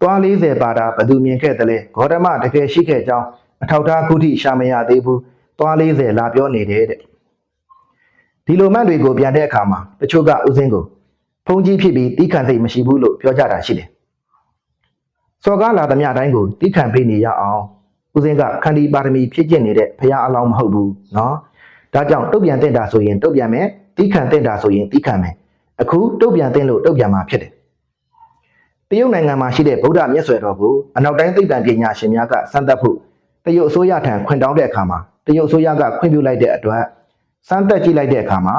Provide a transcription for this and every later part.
သွား40ပါတာဘသူမြင်ခဲ့တယ်လဲဂေါတမတကယ်ရှိခဲ့ကြောင်းအထောက်ထားခုထိရှာမရသေးဘူးသွား40လာပြောနေတယ်တဲ့ဒီလိုမှန်တွေကိုပြန်တဲ့အခါမှာတချို့ကဥစဉ်ကိုဖုန်ကြီးဖြစ်ပြီးတီးခံစိတ်မရှိဘူးလို့ပြောကြတာရှိတယ်စော်ကားလာသမျှတိုင်းကိုတီးခံပေးနေရအောင်ဥစဉ်ကခန္တီပါရမီဖြစ်ကျင့်နေတဲ့ဖရာအလောင်းမဟုတ်ဘူးเนาะဒါကြောင့်တုတ်ပြန်တဲ့တာဆိုရင်တုတ်ပြန်မယ်တီးခံတဲ့တာဆိုရင်တီးခံမယ်အခုတုတ်ပြန်တဲ့လို့တုတ်ပြန်မှာဖြစ်တယ် တရုတ်နိုင်ငံမှာရှိတဲ့ဗုဒ္ဓမြတ်စွာတော်ကိုအနောက်တိုင်းသိပ္ပံပညာရှင်များကစမ်းသပ်ဖို့တရုတ်အစိုးရထံခွင့်တောင်းတဲ့အခါမှာတရုတ်အစိုးရကခွင့်ပြုလိုက်တဲ့အတွက်စမ်းသပ်ကြည့်လိုက်တဲ့အခါမှာ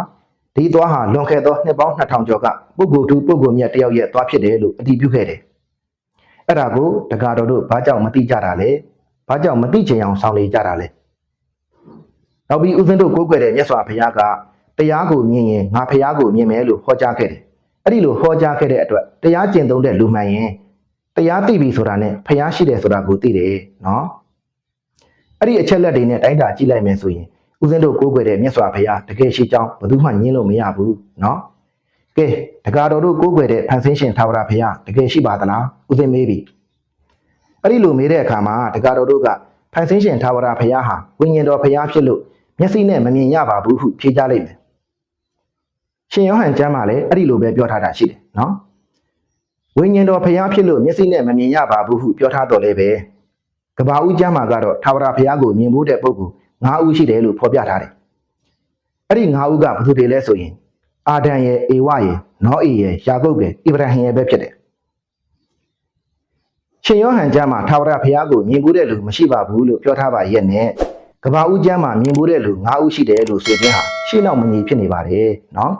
ဒီသွားဟာလွန်ခဲ့သောနှစ်ပေါင်း2000ကျော်ကပုဂ္ဂိုလ်တူပုဂ္ဂိုလ်မြတ်တယောက်ရဲ့သွားဖြစ်တယ်လို့အတည်ပြုခဲ့တယ်။အဲ့ဒါကိုတက္ကတော်တို့ဘာကြောင့်မသိကြတာလဲ။ဘာကြောင့်မသိချင်အောင်ဆောင်နေကြတာလဲ။နောက်ပြီးဦးဇင်းတို့ကိုးကွယ်တဲ့မြတ်စွာဘုရားကတရားကိုမြင်ရင်ငါဘုရားကိုမြင်မယ်လို့ဟောကြားခဲ့တယ်။ အဲ့ဒီလိုဟောကြားခဲ့တဲ့အတွက်တရားကျင့်သုံးတဲ့လူမှန်ရင်တရားသိပြီဆိုတာနဲ့ဖျားရှိတယ်ဆိုတာကိုသိတယ်နော်အဲ့ဒီအချက်လက်တွေနဲ့တိုင်းတာကြည့်လိုက်မယ်ဆိုရင်ဦးဇင်းတို့ကိုးကွယ်တဲ့မြတ်စွာဘုရားတကယ်ရှိကြောင်းဘယ်သူမှညင်းလို့မရဘူးနော်ကဲတက္ကတော်တို့ကိုးကွယ်တဲ့ဖန်ဆင်းရှင်သာဝရဘုရားတကယ်ရှိပါသလားဦးဇင်းမေးပြီအဲ့ဒီလိုမေးတဲ့အခါမှာတက္ကတော်တို့ကဖန်ဆင်းရှင်သာဝရဘုရားဟာဝိညာဉ်တော်ဘုရားဖြစ်လို့မျက်စိနဲ့မမြင်ရပါဘူးဟုဖြေကြားလိုက်မယ် ရှင်ယောဟန်ကျမ်းမှာလည်းအဲ့ဒီလိုပဲပြောထားတာရှိတယ်နော်ဝိညာဉ်တော်ဖျားဖြစ်လို့မျက်စိနဲ့မမြင်ရပါဘူးဟုပြောထားတော်လဲပဲကဘာဦးကျမ်းမှာကတော့ထာဝရဘုရားကိုမြင်ဖို့တဲ့ပုဂ္ဂိုလ်၅ဦးရှိတယ်လို့ဖော်ပြထားတယ်အဲ့ဒီ၅ဦးကဘယ်သူတွေလဲဆိုရင်အာဒံရဲ့အေဝရဲ့နောအေရဲ့ယာကုပ်ရဲ့ဣဗရာဟင်ရဲ့ပဲဖြစ်တယ်ရှင်ယောဟန်ကျမ်းမှာထာဝရဘုရားကိုမြင်ဖို့တဲ့လူမရှိပါဘူးလို့ပြောထားပါရဲ့နဲ့ကဘာဦးကျမ်းမှာမြင်ဖို့တဲ့လူ၅ဦးရှိတယ်လို့ဆိုခြင်းဟာရှင်းတော့မညီဖြစ်နေပါတယ်နော်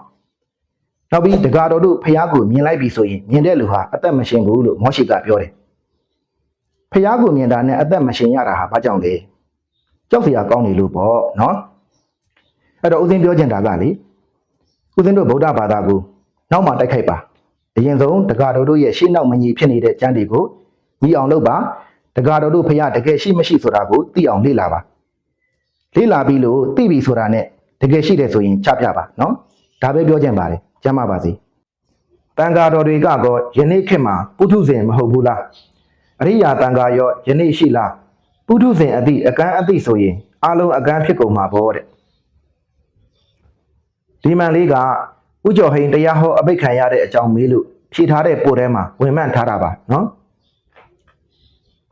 နောက်ပြီးတက္ကတော်တို့ဖះကိုမြင်လိုက်ပြီဆိုရင်မြင်တဲ့လူဟာအသက်မရှင်ဘူးလို့မောရှိကပြောတယ်ဖះကိုမြင်တာနဲ့အသက်မရှင်ရတာဟာဘာကြောင့်လဲကြောက်စရာကောင်းနေလို့ပေါ့နော်အဲ့တော့ဦးဇင်းပြောချင်တာကလေဦးဇင်းတို့ဗုဒ္ဓဘာသာကိုနောက်မှတိုက်ခိုက်ပါအရင်ဆုံးတက္ကတော်တို့ရဲ့ရှေ့နောက်မညီဖြစ်နေတဲ့ကျမ်းတွေကိုညီအောင်လုပ်ပါတက္ကတော်တို့ဖះတကယ်ရှိမရှိဆိုတာကိုသိအောင်လေ့လာပါလေ့လာပြီးလို့သိပြီဆိုတာနဲ့တကယ်ရှိတယ်ဆိုရင်ချပြပါနော်ဒါပဲပြောချင်ပါတယ် ကျမ်းပါပါစေတန်ဃာတော်တွေကကောယနေ့ခေတ်မှာပုထုဇဉ်မဟုတ်ဘူးလားအရိယာတန်ဃာရောယနေ့ရှိလားပုထုဇဉ်အတိအကန့်အတိဆိုရင်အလုံးအကန့်ဖြစ်ကုန်မှာပေါ့တဲ့ဒီမှန်လေးကဥကျော်ဟိန်တရားဟောအဘိတ်ခံရတဲ့အကြောင်းမေးလို့ဖြေထားတဲ့ပို့ထဲမှာဝင်မှန်ထားတာပါနော်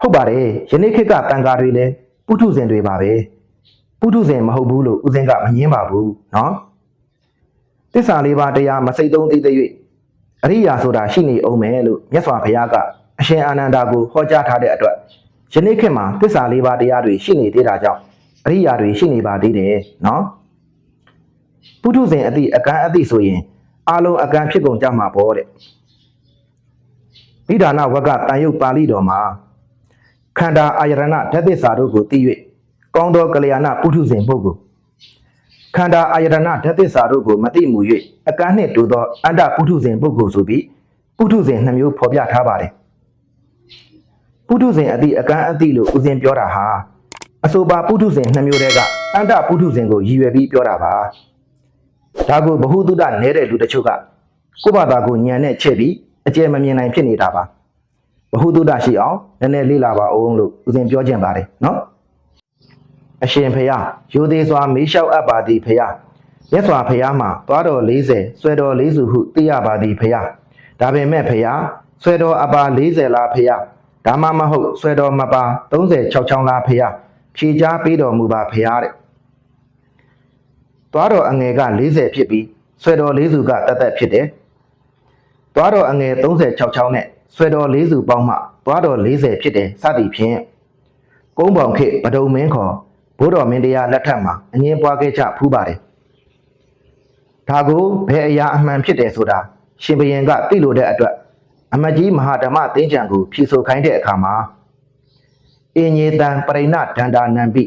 ဟုတ်ပါတယ်ယနေ့ခေတ်ကတန်ဃာတွေလည်းပုထုဇဉ်တွေပါပဲပုထုဇဉ်မဟုတ်ဘူးလို့ဥစဉ်ကမငင်းပါဘူးနော် တစ္ဆာလေးပါးတရားမစိတ်သုံးသေးသေး၍အရိယာဆိုတာရှိနေအောင်မယ်လို့မြတ်စွာဘုရားကအရှင်အာနန္ဒာကိုဟောကြားထားတဲ့အတွက်ယနေ့ခေတ်မှာတစ္ဆာလေးပါးတရားတွေရှိနေသေးတာကြောင့်အရိယာတွေရှိနေပါသေးတယ်နော်ပုထုဇဉ်အတိအကန့်အတိဆိုရင်အာလုံးအကန့်ဖြစ်ကုန်ကြမှာပေါ့တဲ့မိဒါနဝကတန်ယုတ်ပါဠိတော်မှာခန္ဓာအာယရဏဓာတ်သစ္စာတို့ကိုသိ၍ကောင်းသောကလျာဏပုထုဇဉ်ပုဂ္ဂိုလ် ခန္ဓာအာယတနာဓာတ်သစ္စာတို့ကိုမသိမှု၍အကန့်နှင့်တူသောအန္တပုထုဇဉ်ပုဂ္ဂိုလ်ဆိုပြီးပုထုဇဉ်နှမျိုးဖော်ပြထားပါတယ်ပုထုဇဉ်အတိအကန့်အတိလို့ဥစဉ်ပြောတာဟာအဆိုပါပုထုဇဉ်နှမျိုးတည်းကအန္တပုထုဇဉ်ကိုရည်ရွယ်ပြီးပြောတာပါဒါကိုဘ ഹു တုဒနဲတဲ့လူတချို့ကကိုယ့်ဘာသာကိုညံနဲ့ချက်ပြီးအကျယ်မမြင်နိုင်ဖြစ်နေတာပါဘ ഹു တုဒရှိအောင်နည်းနည်းလေ့လာပါအောင်လို့ဥစဉ်ပြောခြင်းပါတယ်နော် အရှင်ဖယားရိုသေစွာမေးလျှောက်အပ်ပါသည်ဖယားမြတ်စွာဘုရားမှာသွားတော်40ဆွဲတော်40ဟုသိရပါသည်ဖယားဒါပေမဲ့ဖယားဆွဲတော်အပါ40လားဖယားဒါမှမဟုတ်ဆွဲတော်မပါ36ချောင်းလားဖယားဖြေချားပေးတော်မူပါဖယားတဲ့သွားတော်အငယ်က40ဖြစ်ပြီးဆွဲတော်40ကတသက်ဖြစ်တယ်သွားတော်အငယ်36ချောင်းနဲ့ဆွဲတော်40ပေါင်းမှသွားတော်40ဖြစ်တယ်စသည်ဖြင့်ကုန်းပေါင်ခေတ်ဗဒုံမင်းခေါ် ဘိုးတော်မင်းတရားလက်ထက်မှာအငင်းပွားခဲ့ကြဖူးပါတယ်။ဒါကိုဘယ်အရာအမှန်ဖြစ်တယ်ဆိုတာရှင်ဘရင်ကသိလို့တဲ့အတွက်အမတ်ကြီးမဟာဓမ္မသင်္ကြန်ကိုဖြေဆိုခိုင်းတဲ့အခါမှာအင်းညေတံပရိဏဒန္တာနံပိ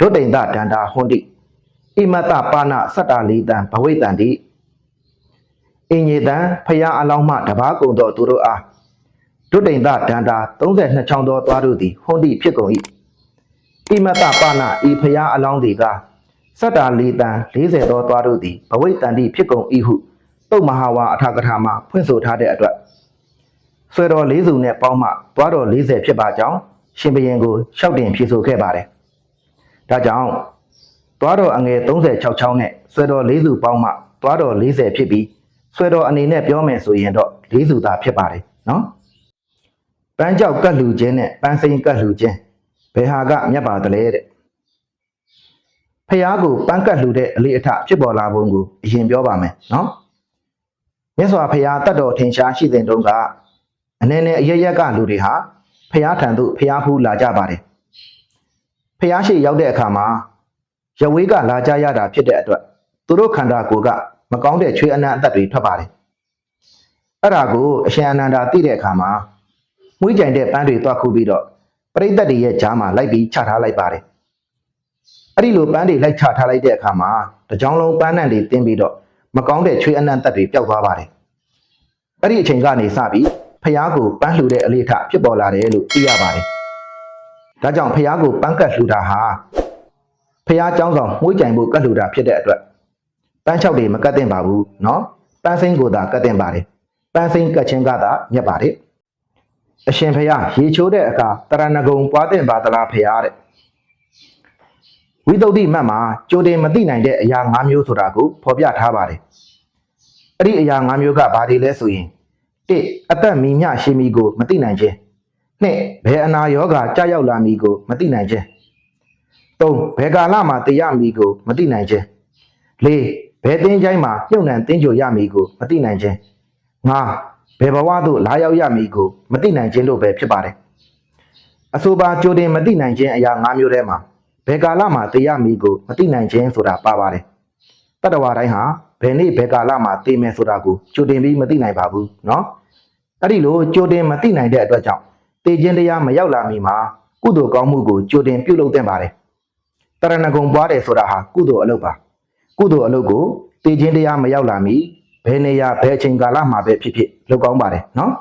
ဒုတိန်တဒန္တာဟွန်တိဣမတပါဏစတ္တလီတံဘဝိတံတိအင်းညေတံဖယားအလောင်းမှတပားကုံတော်သူတို့အားဒုတိန်တဒန္တာ32ချောင်းသောသွားတို့သည်ဟွန်တိဖြစ်ကုန်၏ ဣမတပါဏဤဖယားအလောင်းတွေကစတ္တလီတံ40သောသွားတို့သည်ဘဝိတံတိဖြစ်ကုန်၏ဟုတုတ်မဟာဝါအထာကထာမှာဖွင့်ဆိုထားတဲ့အတွက်ဆွဲတော်၄စုနဲ့ပေါင်းမှသွားတော်40ဖြစ်ပါကြောင်းရှင်ဘရင်ကိုရှောက်တင်ဖြေဆိုခဲ့ပါတယ်။ဒါကြောင့်သွားတော်အငယ်36ချောင်းနဲ့ဆွဲတော်၄စုပေါင်းမှသွားတော်40ဖြစ်ပြီးဆွဲတော်အနေနဲ့ပြောမယ်ဆိုရင်တော့၄စုသာဖြစ်ပါတယ်နော်။ပန်းကြောက်ကတ်လူချင်းနဲ့ပန်းစိန်ကတ်လူချင်း ဘယ်ဟာကမြတ်ပါတလဲတဲ့။ဖះကိုပန်းကတ်လူတဲ့အလေးအထဖြစ်ပေါ်လာပုံကိုအရင်ပြောပါမယ်နော်။မြတ်စွာဘုရားတတ်တော်ထင်ရှားရှိတဲ့တုန်းကအနည်းနဲ့အရရက်ကလူတွေဟာဖះထံသို့ဖះဖူးလာကြပါတယ်ဖះရှိရောက်တဲ့အခါမှာရဝေးကလာကြရတာဖြစ်တဲ့အတွက်သူတို့ခန္ဓာကိုယ်ကမကောင်းတဲ့ချွေးအနံ့အသက်တွေထွက်ပါတယ်အဲ့ဒါကိုအရှင်အနန္ဒာသိတဲ့အခါမှာမွေးကြိုင်တဲ့ပန်းတွေတွားခုပြီးတော့ ပရိသတ်တွေရဲ့ကြားမှာလိုက်ပြီးချထားလိုက်ပါတယ်အဲ့ဒီလိုပန်းတွေလိုက်ချထားလိုက်တဲ့အခါမှာတကြောင်လုံးပန်းနှံတွေတင်းပြီးတော့မကောင်းတဲ့ချွေးအနံ့အသက်တွေပျောက်သွားပါတယ်အဲ့ဒီအချိန်ကနေစပြီးဖះကိုပန်းလှူတဲ့အလေးထဖြစ်ပေါ်လာတယ်လို့သိရပါတယ်။ဒါကြောင့်ဖះကိုပန်းကတ်လှူတာဟာဖះเจ้าဆောင်မှုကြိုင်ဖို့ကတ်လှူတာဖြစ်တဲ့အတွက်ပန်းချောက်တွေမကတ်သင့်ပါဘူးเนาะပန်းစိမ်းကိုသာကတ်သင့်ပါတယ်။ပန်းစိမ်းကတ်ခြင်းကသာမြတ်ပါတယ်။ အရှင်ဖះရေချိုးတဲ့အခါတရဏဂုံပွားသင့်ပါသလားဖះတဲ့ဝိသုဒ္ဓိမတ်မှာကြိုတင်မသိနိုင်တဲ့အရာ၅မျိုးဆိုတာကိုဖော်ပြထားပါတယ်။အဲ့ဒီအရာ၅မျိုးကဘာတွေလဲဆိုရင်၁အသက်မီမျှရှိမီကိုမသိနိုင်ခြင်း၂ဘယ်အနာရောဂါကြာရောက်လာမီကိုမသိနိုင်ခြင်း၃ဘယ်ကာလမှာတည်ရမီကိုမသိနိုင်ခြင်း၄ဘယ်တင်းချိုင်းမှာညှို့နှံတင်းကြိုရမီကိုမသိနိုင်ခြင်း၅ ဘယ်ဘဝသို့လာရောက်ရမီကိုမသိနိုင်ခြင်းတို့ပဲဖြစ်ပါတယ်အဆိုပါကြိုတင်မသိနိုင်ခြင်းအရာ၅မျိုးထဲမှာဘယ်ကာလမှာတည်ရမီကိုမသိနိုင်ခြင်းဆိုတာပါပါတယ်တတ္တဝါတိုင်းဟာဘယ်နေ့ဘယ်ကာလမှာတည်မယ်ဆိုတာကိုကြိုတင်ပြီးမသိနိုင်ပါဘူးเนาะအဲ့ဒီလိုကြိုတင်မသိနိုင်တဲ့အတွက်ကြောင့်တည်ခြင်းတရားမရောက်လာမီမှာကုသိုလ်ကောင်းမှုကိုကြိုတင်ပြုလုပ်သင့်ပါတယ်တရဏဂုံပွားတယ်ဆိုတာဟာကုသိုလ်အလုပ်ပါကုသိုလ်အလုပ်ကိုတည်ခြင်းတရားမရောက်လာမီ ဘယ်နေရာဘယ်အချိန်ကာလမှာပဲဖြစ်ဖြစ်လုပ်ကောင်းပါတယ်နော်။